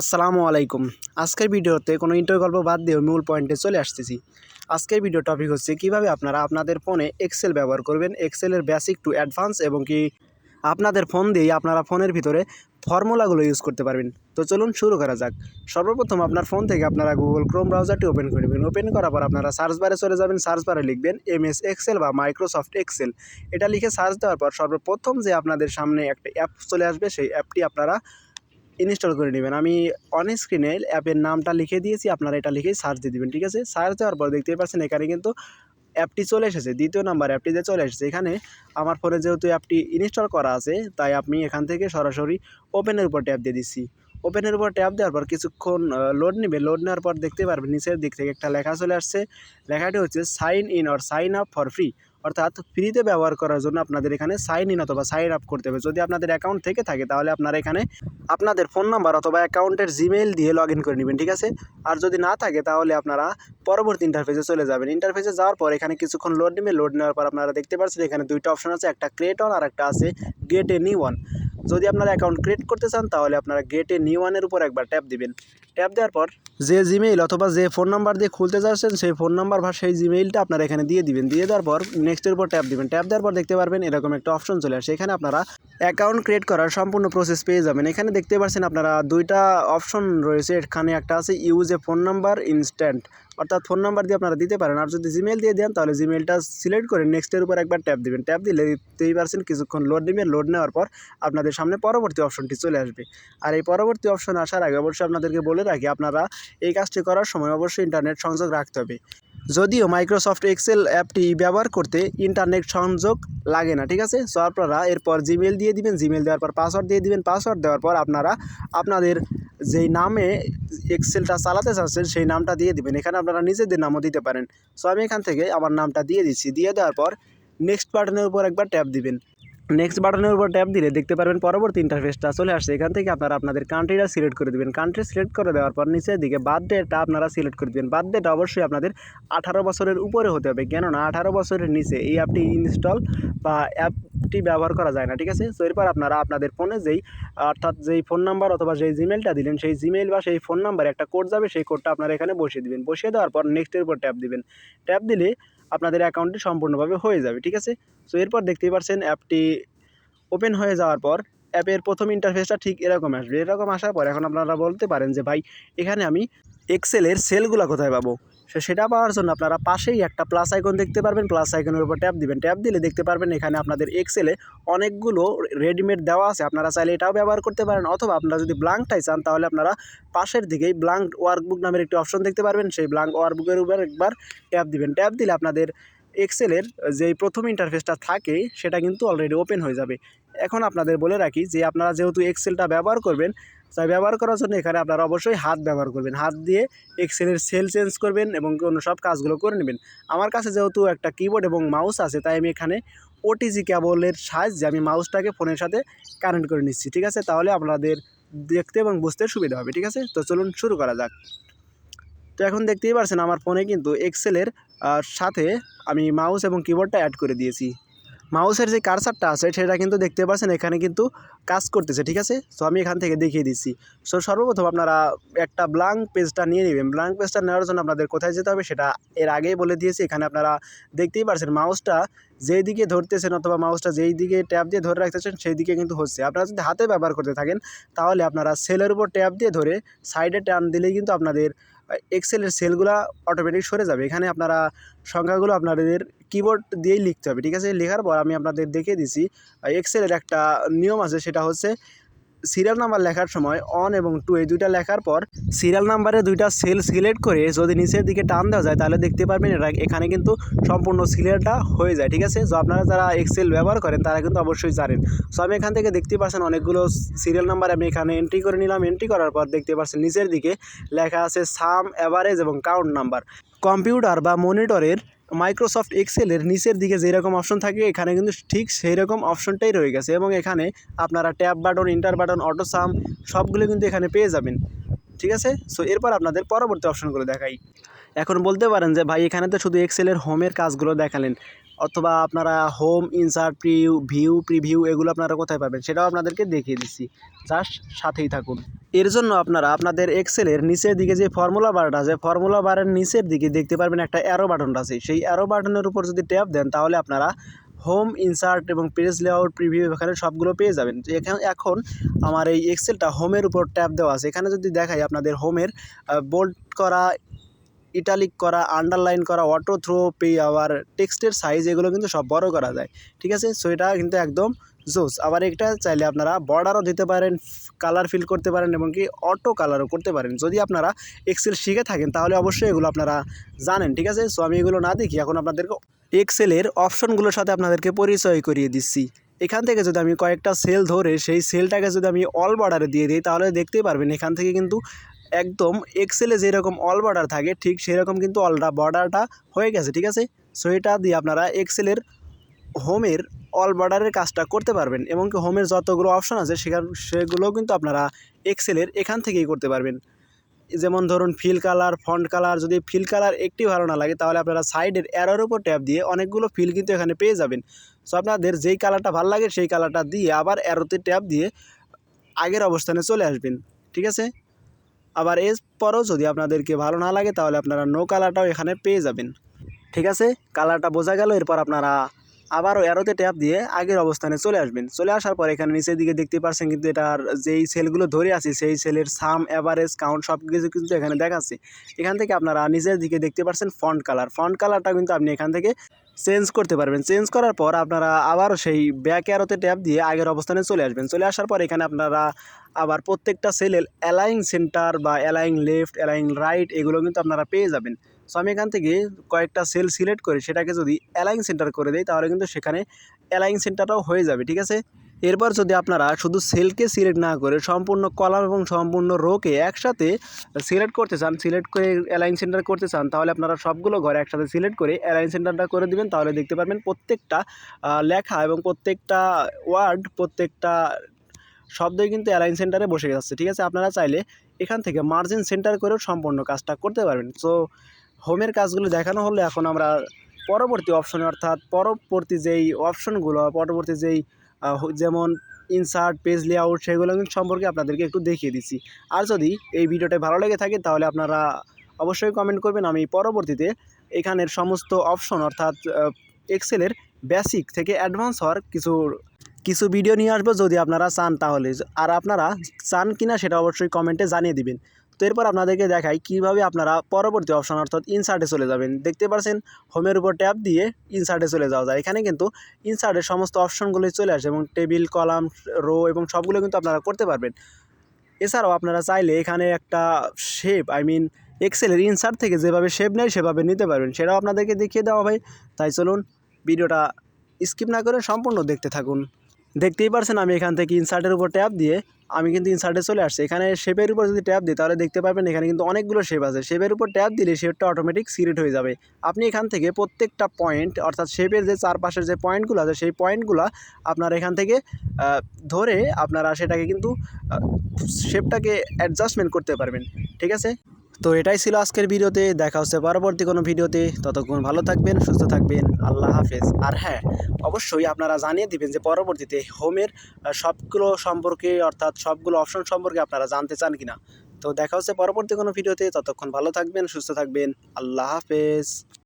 আসসালামু আলাইকুম। আজকের ভিডিওতে কোনো ইন্টার গল্প বাদ দিয়ে মূল পয়েন্টে চলে আসতেছি। আজকের ভিডিও টপিক হচ্ছে কীভাবে আপনারা আপনাদের ফোনে এক্সেল ব্যবহার করবেন। এক্সেলের বেসিক টু অ্যাডভান্স এবং কি আপনাদের ফোন দিয়েই আপনারা ফোনের ভিতরে ফর্মুলাগুলো ইউজ করতে পারবেন। তো চলুন শুরু করা যাক। সর্বপ্রথম আপনার ফোন থেকে আপনারা গুগল ক্রোম ব্রাউজারটি ওপেন করে নেবেন। ওপেন করার পর আপনারা সার্চ বারে চলে যাবেন। সার্চ বারে লিখবেন এমএস এক্সেল বা মাইক্রোসফট এক্সেল এটা লিখে সার্চ দেওয়ার পর সর্বপ্রথম যে আপনাদের সামনে একটা অ্যাপ চলে আসবে, সেই অ্যাপটি আপনারা ইনস্টল করে নেবেন। আমি অন স্ক্রিনে অ্যাপের নামটা লিখে দিয়েছি, আপনারা এটা লিখেই সার্চ দিয়ে দেবেন, ঠিক আছে? সার্চ দেওয়ার পর দেখতেই পাচ্ছেন এখানে কিন্তু অ্যাপটি চলে এসেছে, দ্বিতীয় নাম্বার অ্যাপটি অ্যাপটিতে চলে এসেছে। এখানে আমার ফোনে যেহেতু অ্যাপটি ইনস্টল করা আছে, তাই আমি এখান থেকে সরাসরি ওপেনের উপর ট্যাপ দিয়ে দিচ্ছি। ওপেনের উপর ট্যাপ দেওয়ার পর কিছুক্ষণ লোড নেবে। লোড নেওয়ার পর দেখতে পারবেন, নিচের দিক থেকে একটা লেখা চলে আসছে। লেখাটি হচ্ছে sign in or sign up for free অর্থাৎ ফ্রিতে ব্যবহার করার জন্য আপনাদের এখানে সাইন ইন অথবা সাইন আপ করতে হবে। যদি আপনাদের অ্যাকাউন্ট থেকে থাকে, তাহলে আপনারা এখানে আপনাদের ফোন নাম্বার অথবা অ্যাকাউন্টের জিমেইল দিয়ে লগ করে নেবেন, ঠিক আছে? আর যদি না থাকে, তাহলে আপনারা পরবর্তী ইন্টারফেসে চলে যাবেন। ইন্টারফেসে যাওয়ার পর এখানে কিছুক্ষণ লোড নেবে। লোড নেওয়ার পর আপনারা দেখতে পাচ্ছেন এখানে দুইটা অপশন আছে, একটা ক্রিয়েট আর একটা আছে গেট এ ওয়ান যদি আপনারা অ্যাকাউন্ট ক্রিয়েট করতে চান, তাহলে আপনারা গেটে নিউ ওয়ানের উপর একবার ট্যাপ দিবেন। ট্যাপ দেওয়ার পর যে জিমেইল অথবা যে ফোন নাম্বার দিয়ে খুলতে যাচ্ছেন, সেই ফোন নাম্বার বা সেই জিমেইলটা আপনারা এখানে দিয়ে দিবেন। দিয়ে দেওয়ার পর নেক্সটের উপর ট্যাপ দিবেন। ট্যাপ দেওয়ার পর দেখতে পারবেন এরকম একটা অপশন চলে আসে। এখানে আপনারা অ্যাকাউন্ট ক্রিয়েট করার সম্পূর্ণ প্রসেস পেয়ে যাবেন। এখানে দেখতে পাচ্ছেন আপনারা দুইটা অপশন রয়েছে। এখানে একটা আছে use a phone number instant অর্থাৎ ফোন নাম্বার দিয়ে আপনারা দিতে পারেন। আর যদি জিমেল দিয়ে দেন, তাহলে জিমেলটা সিলেক্ট করে নেক্সটের উপর একবার ট্যাপ দিবেন। ট্যাপ দিলে দেখতেই পারছেন কিছুক্ষণ লোড নেবেন। লোড নেওয়ার পর আপনাদের সামনে পরবর্তী অপশনটি চলে আসবে। আর এই পরবর্তী অপশন আসার আগে অবশ্যই আপনাদেরকে বলে রাখি, আপনারা এই কাজটি করার সময় অবশ্যই ইন্টারনেট সংযোগ রাখতে হবে। যদিও মাইক্রোসফট এক্সেল অ্যাপটি ব্যবহার করতে ইন্টারনেট সংযোগ লাগে না, ঠিক আছে? সো আপনারা এরপর জিমেল দিয়ে দিবেন। জিমেল দেওয়ার পর পাসওয়ার্ড দিয়ে দিবেন। পাসওয়ার্ড দেওয়ার পর আপনারা আপনাদের যেই নামে এক্সেলটা চালাতে চাচ্ছেন, সেই নামটা দিয়ে দিবেন। এখানে আপনারা নিজেদের নামও দিতে পারেন। সো আমি এখান থেকে আমার নামটা দিয়ে দিচ্ছি। দিয়ে দেওয়ার পর নেক্সট বাটনের উপর একবার ট্যাপ দিবেন। নেক্সট বাটনের উপর ট্যাপ দিলে দেখতে পারবেন পরবর্তী ইন্টারফেসটা চলে আসছে। এখান থেকে আপনারা আপনাদের কান্ট্রিটা সিলেক্ট করে দেবেন। কান্ট্রি সিলেক্ট করে দেওয়ার পর নিচের দিকে বার্থডেটা আপনারা সিলেক্ট করে দেবেন। বার্থডেটা অবশ্যই আপনাদের আঠারো বছরের উপরে হতে হবে। কেননা আঠারো বছরের নিচে এই অ্যাপটি ইনস্টল বা অ্যাপটি ব্যবহার করা যায় না, ঠিক আছে? তো এরপর আপনারা আপনাদের ফোনে যেই, অর্থাৎ যেই ফোন নাম্বার অথবা যেই জিমেলটা দিলেন, সেই জিমেল বা সেই ফোন নাম্বারে একটা কোড যাবে, সেই কোডটা আপনারা এখানে বসিয়ে দিবেন। বসিয়ে দেওয়ার পর নেক্সটের উপর ট্যাপ দিবেন। ট্যাপ দিলে আপনাদের অ্যাকাউন্টটি সম্পূর্ণভাবে হয়ে যাবে, ঠিক আছে? সো এরপর দেখতেই পারছেন অ্যাপটি ওপেন হয়ে যাওয়ার পর অ্যাপের প্রথম ইন্টারফেসটা ঠিক এরকম আসবে। এরকম আসার পর এখন আপনারা বলতে পারেন যে, ভাই, এখানে আমি এক্সেলের সেলগুলো কোথায় পাবো? সে সেটা পাওয়ার জন্য আপনারা পাশেই একটা প্লাস আইকন দেখতে পারবেন প্লাস আইকনের উপর ট্যাপ দিবেন। ট্যাপ দিলে দেখতে পারবেন এখানে আপনাদের এক্সেলে অনেকগুলো রেডিমেড দেওয়া আছে। আপনারা চাইলে এটাও ব্যবহার করতে পারেন, অথবা আপনারা যদি ব্লাঙ্কটাই চান, তাহলে আপনারা পাশের দিকেই ব্লাঙ্ক ওয়ার্কবুক নামের একটি অপশন দেখতে পারবেন। সেই ব্লাঙ্ক ওয়ার্কবুকের উপর একবার ট্যাপ দিবেন। ট্যাপ দিলে আপনাদের এক্সেলের যেই প্রথম ইন্টারফেসটা থাকে, সেটা কিন্তু অলরেডি ওপেন হয়ে যাবে। এখন আপনাদের বলে রাখি যে আপনারা যেহেতু এক্সেলটা ব্যবহার করবেন, তাই ব্যবহার করার জন্য এখানে আপনারা অবশ্যই হাত ব্যবহার করবেন। হাত দিয়ে এক্সেলের সেল চেঞ্জ করবেন এবং অন্য সব কাজগুলো করে নেবেন। আমার কাছে যেহেতু একটা কিবোর্ড এবং মাউস আছে, তাই আমি এখানে ওটিজি কেবলের সাহায্যে আমি মাউসটাকে ফোনের সাথে কানেক্ট করে নিচ্ছি, ঠিক আছে? তাহলে আপনাদের দেখতে এবং বুঝতে সুবিধা হবে, ঠিক আছে? তো চলুন শুরু করা যাক। তো এখন দেখতেই পারছেন, আমার ফোনে কিন্তু এক্সেলের সাথে আমি মাউস এবং কিবোর্ডটা অ্যাড করে দিয়েছি। মাউসের যে কারসারটা আছে, সেটা কিন্তু দেখতে পাচ্ছেন, এখানে কিন্তু কাজ করতেছে, ঠিক আছে? সো আমি এখান থেকে দেখিয়ে দিচ্ছি। সো সর্বপ্রথম আপনারা একটা ব্লাঙ্ক পেজটা নিয়ে নেবেন। ব্লাঙ্ক পেজটা নেওয়ার জন্য আপনাদের কোথায় যেতে হবে, সেটা এর আগেই বলে দিয়েছি। এখানে আপনারা দেখতেই পারছেন মাউসটা যেই দিকে ধরতেছেন অথবা মাউসটা যেই দিকে ট্যাপ দিয়ে ধরে রাখতেছেন সেই দিকে কিন্তু হচ্ছে। আপনারা যদি হাতে ব্যবহার করতে থাকেন, তাহলে আপনারা সেলের উপর ট্যাপ দিয়ে ধরে সাইডে টান দিলেই কিন্তু আপনাদের এক্সেলের সেলগুলো অটোমেটিক সরে যাবে। এখানে আপনারা সংখ্যাগুলো আপনাদের কিবোর্ড দিয়েই লিখতে হবে, ঠিক আছে? লেখার পর আমি আপনাদের দেখিয়ে দিছি এক্সেলের একটা নিয়ম আছে, সেটা হচ্ছে সিরিয়াল নাম্বার লেখার সময় অন এবং টু এই দুইটা লেখার পর সিরিয়াল নাম্বারে দুইটা সেল সিলেক্ট করে যদি নিচের দিকে টান দেওয়া যায়, তাহলে দেখতে পারবেন এটা এখানে কিন্তু সম্পূর্ণ সিরিয়ালটা হয়ে যায়, ঠিক আছে? সো আপনারা যারা এক্সেল ব্যবহার করেন, তারা কিন্তু অবশ্যই জানেন। সো আমি এখান থেকে দেখতে পাচ্ছেন অনেকগুলো সিরিয়াল নাম্বার আমি এখানে এন্ট্রি করে নিলাম। এন্ট্রি করার পর দেখতে পাচ্ছেন নিচের দিকে লেখা আছে সাম অ্যাভারেজ এবং কাউন্ট নাম্বার কম্পিউটার বা মনিটরের মাইক্রোসফট এক্সেলের নিচের দিকে যেরকম অপশন থাকে, এখানে কিন্তু ঠিক সেই রকম অপশনটাই রয়ে গেছে। এবং এখানে আপনারা tab button enter button auto sum সবগুলো কিন্তু এখানে পেয়ে যাবেন। ঠিক আছে? সো এরপর আপনাদের পরবর্তী অপশনগুলো দেখাই। এখন বলতে পারেন যে, ভাই, এখানে তো শুধু এক্সেলের হোমের কাজগুলো দেখালেন। অথবা আপনারা home insert preview view preview এগুলো আপনারা কোথায় পাবেন, সেটাও আপনাদেরকে দেখিয়ে দিচ্ছি। জাস্ট সাথেই থাকুন। এর জন্য আপনারা আপনাদের এক্সেলের নিচের দিকে যে ফর্মুলা বারটা আছে ফর্মুলা বারের নিচের দিকে দেখতে পারবেন একটা অ্যারো বাটনটা আছে। সেই অ্যারো বাটনের উপর যদি ট্যাপ দেন, তাহলে আপনারা হোম ইনসার্ট এবং পেজ লেআউট প্রিভিউ এখানে সবগুলো পেয়ে যাবেন। এখানে এখন আমার এই এক্সেলটা হোমের উপর ট্যাপ দেওয়া আছে। এখানে যদি দেখাই আপনাদের হোমের বোল্ড করা ইটালিক করা আন্ডারলাইন করা অটো থ্রো পে আওয়ার টেক্সটের সাইজ এগুলো কিন্তু সব বড় করা যায়। ঠিক আছে? সো এটা কিন্তু একদম জোস আবার এটা চাইলে আপনারা বর্ডারও দিতে পারেন কালার ফিল করতে পারেন এবং কি অটো কালারও করতে পারেন। যদি আপনারা এক্সেল শিখে থাকেন, তাহলে অবশ্যই এগুলো আপনারা জানেন, ঠিক আছে? সো আমি এগুলো না দেখি, এখন আপনাদেরকে এক্সেলের অপশনগুলোর সাথে আপনাদেরকে পরিচয় করিয়ে দিচ্ছি। এখান থেকে যদি আমি কয়েকটা সেল ধরে, সেই সেলটাকে যদি আমি অল বর্ডারে দিয়ে দিই, তাহলে দেখতেই পারবেন এখান থেকে কিন্তু একদম এক্সেলে যেরকম অল বর্ডার থাকে, ঠিক সেরকম কিন্তু অলটা বর্ডারটা হয়ে গেছে, ঠিক আছে? সো এটা দিয়ে আপনারা এক্সেলের হোমের অল বর্ডারের কাজটা করতে পারবেন এবং কি হোমের যতগুলো অপশন আছে সেখান সেগুলোও কিন্তু আপনারা এক্সেলের এখান থেকেই করতে পারবেন। যেমন ধরুন ফিল কালার ফন্ট কালার যদি ফিল কালার একটি ভালো না লাগে তাহলে আপনারা সাইডের অ্যারোর উপর ট্যাপ দিয়ে অনেকগুলো ফিল কিন্তু এখানে পেয়ে যাবেন। সো আপনাদের যেই কালারটা ভালো লাগে সেই কালারটা দিয়ে আবার অ্যারোতে ট্যাপ দিয়ে আগের অবস্থানে চলে আসবেন। ঠিক আছে? আবার এরপরও যদি আপনাদেরকে ভালো না লাগে তাহলে আপনারা নো কালারটাও এখানে পেয়ে যাবেন। ঠিক আছে? কালারটা বোঝা গেল, এরপর আপনারা আবারও অ্যারোতে ট্যাপ দিয়ে আগের অবস্থানে চলে আসবেন। চলে আসার পর এখানে নিচের দিকে দেখতে পাচ্ছেন কিন্তু এটার যেই সেলগুলো ধরে আছে, সেই সেলের সাম অ্যাভারেজ কাউন্ট সব কিছু কিন্তু এখানে দেখাচ্ছে। এখান থেকে আপনারা নিচের দিকে দেখতে পাচ্ছেন ফন্ট কালার ফন্ট কালারটা কিন্তু আপনি এখান থেকে চেঞ্জ করতে পারবেন। চেঞ্জ করার পর আপনারা আবারও সেই ব্যাক অ্যারোতে ট্যাপ দিয়ে আগের অবস্থানে চলে আসবেন। চলে আসার পর এখানে আপনারা আবার প্রত্যেকটা সেলের অ্যালাইং সেন্টার বা অ্যালাইং লেফট অ্যালাইং রাইট এগুলো কিন্তু আপনারা পেয়ে যাবেন। সো আমি এখান থেকে কয়েকটা সেল সিলেক্ট করে সেটাকে যদি অ্যালাইং সেন্টার করে দেই, তাহলে কিন্তু সেখানে অ্যালাইং সেন্টারটাও হয়ে যাবে, ঠিক আছে? এরপর যদি আপনারা শুধু সেলকে সিলেক্ট না করে সম্পূর্ণ কলাম এবং সম্পূর্ণ রোকে একসাথে সিলেক্ট করতে চান সিলেক্ট করে অ্যালাইন সেন্টার করতে চান, তাহলে আপনারা সবগুলো ঘরে একসাথে সিলেক্ট করে অ্যালাইন সেন্টারটা করে দিবেন। তাহলে দেখতে পারবেন প্রত্যেকটা লেখা এবং প্রত্যেকটা ওয়ার্ড প্রত্যেকটা শব্দই কিন্তু অ্যালাইন সেন্টারে বসে যাচ্ছে, ঠিক আছে? আপনারা চাইলে এখান থেকে মার্জিন সেন্টার করেও সম্পূর্ণ কাজটা করতে পারবেন। সো হোমের কাজগুলো দেখানো হলে এখন আমরা পরবর্তী অপশনে অর্থাৎ পরবর্তী যেই অপশনগুলো পরবর্তী যেই যেমন ইনসার্ট পেজ লেআউট সেগুলো সম্পর্কে আপনাদেরকে একটু দেখিয়ে দিচ্ছি। আর যদি এই ভিডিওটা ভালো লেগে থাকে তাহলে আপনারা অবশ্যই কমেন্ট করবেন। আমি পরবর্তীতে এখানের সমস্ত অপশন অর্থাৎ এক্সেলের বেসিক থেকে অ্যাডভান্স হওয়ার কিছু কিছু ভিডিও নিয়ে আসব। যদি আপনারা চান তাহলে। আর আপনারা চান কিনা সেটা অবশ্যই কমেন্টে জানিয়ে দিবেন। তো এরপর আপনাদেরকে দেখাই কীভাবে আপনারা পরবর্তী অপশন অর্থাৎ ইনসার্টে চলে যাবেন। দেখতে পাচ্ছেন হোমের উপর ট্যাপ দিয়ে ইনসার্টে চলে যাওয়া যায়। এখানে কিন্তু ইনসার্টের সমস্ত অপশনগুলোই চলে আসে এবং টেবিল কলাম রো এবং সবগুলো কিন্তু আপনারা করতে পারবেন। এছাড়াও আপনারা চাইলে এখানে একটা শেপ আই মিন এক্সেলের ইনসার্ট থেকে যেভাবে শেপ নেয় সেভাবে নিতে পারবেন। সেটাও আপনাদেরকে দেখিয়ে দেওয়া হয় তাই চলুন, ভিডিওটা স্কিপ না করে সম্পূর্ণ দেখতে থাকুন। দেখতেই পারছেন আমি এখান থেকে ইনসার্টের উপর ট্যাপ দিয়ে আমি কিন্তু ইনসার্টে চলে আসছি। এখানে শেপের উপর যদি ট্যাপ দিই, তাহলে দেখতে পারবেন এখানে কিন্তু অনেকগুলো শেপ আছে। শেপের উপর ট্যাপ দিলে শেপটা অটোমেটিক সিলেক্ট হয়ে যাবে। আপনি এখান থেকে প্রত্যেকটা পয়েন্ট অর্থাৎ শেপের যে চারপাশের যে পয়েন্টগুলো আছে, সেই পয়েন্টগুলো আপনারা এখান থেকে ধরে আপনারা সেটাকে কিন্তু শেপটাকে অ্যাডজাস্টমেন্ট করতে পারবেন। ঠিক আছে? তো এটাই ছিল আজকের ভিডিওতে। দেখা হচ্ছে পরবর্তী কোনো ভিডিওতে। ততক্ষণ ভালো থাকবেন, সুস্থ থাকবেন। আল্লাহ হাফেজ। আর হ্যাঁ অবশ্যই আপনারা জানিয়ে দিবেন যে পরবর্তীতে হোমের সবগুলো সম্পর্কে, অর্থাৎ সবগুলো অপশন সম্পর্কে আপনারা জানতে চান কিনা। তো দেখা হচ্ছে পরবর্তী কোনো ভিডিওতে। ততক্ষণ ভালো থাকবেন, সুস্থ থাকবেন। আল্লাহ হাফেজ।